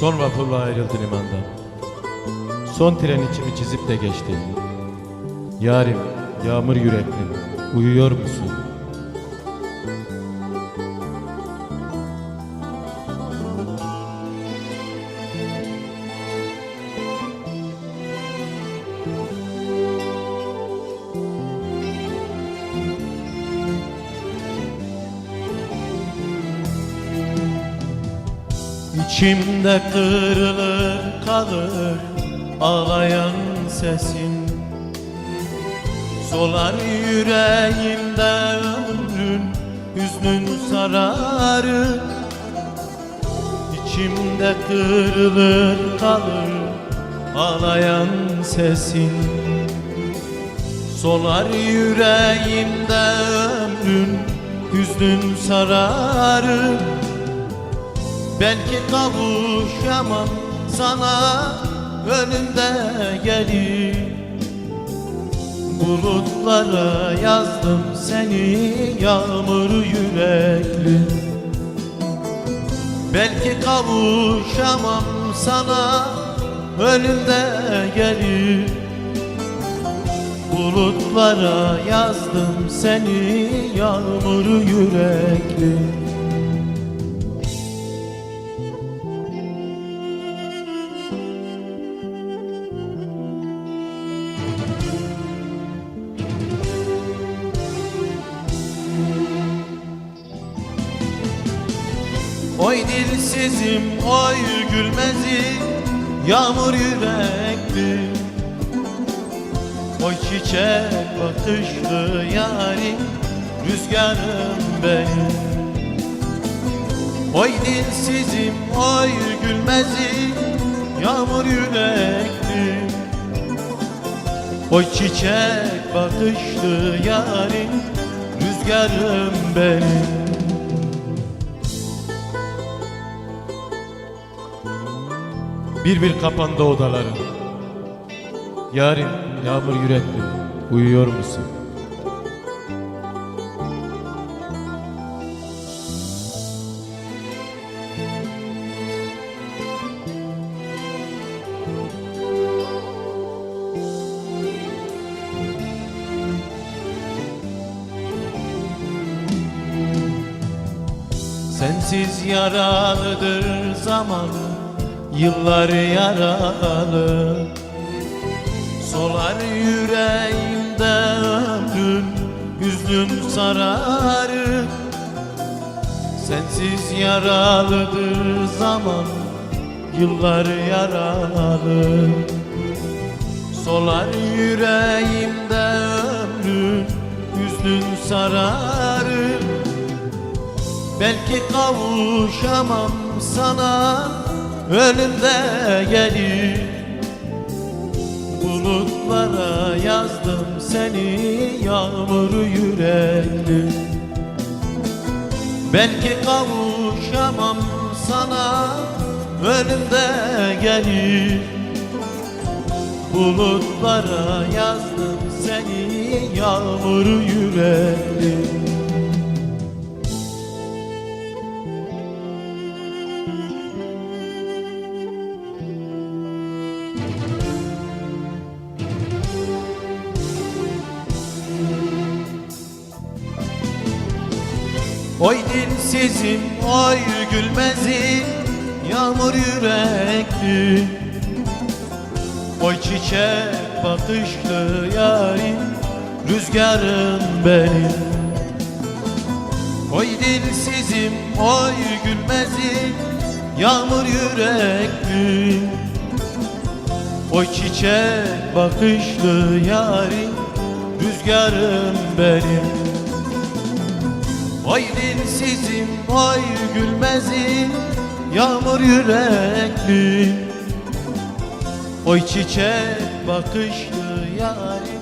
Son vapurla ayrıldı limandan. Son tren içimi çizip de geçti. Yarim, yağmur yüreklim, uyuyor musun? İçimde kırılır kalır ağlayan sesin Solar yüreğimde ömrün hüznün sararı İçimde kırılır kalır ağlayan sesin Solar yüreğimde ömrün hüznün sararı Belki kavuşamam sana önünde gelir. Bulutlara yazdım seni yağmur yürekli. Belki kavuşamam sana önünde gelir. Bulutlara yazdım seni yağmur yürekli dilsizim, oy gülmezim. Yağmur yürekli. Oy çiçek bakışlı yarim Rüzgarım benim. Oy dilsizim, oy gülmezim. Yağmur yürekli. Oy çiçek bakışlı yarim Rüzgarım benim Bir bir kapandı odaların. Yarim yağmur yürekli. Uyuyor musun? Sensiz yaralıdır zaman Yıllar yaralı. Solar yüreğimde ömrün Hüznün sararı. Sensiz yaralıdır zaman Yıllar yaralı. Solar yüreğimde ömrün Hüznün sararı. Belki kavuşamam sana önünde gelir Bulutlara yazdım seni yağmur yürekli Belki kavuşamam sana önünde gelir Bulutlara yazdım seni yağmur yürekli Oy dilsizim, oy gülmezim Yağmur yürekli. Oy çiçek bakışlı yarim Rüzgarım benim. Oy dilsizim, oy gülmezim Yağmur yürekli. Oy çiçek bakışlı yarim Rüzgarım benim Oy dilsizim, oy gülmezim Yağmur yürekli. Oy çiçek bakışlı yarim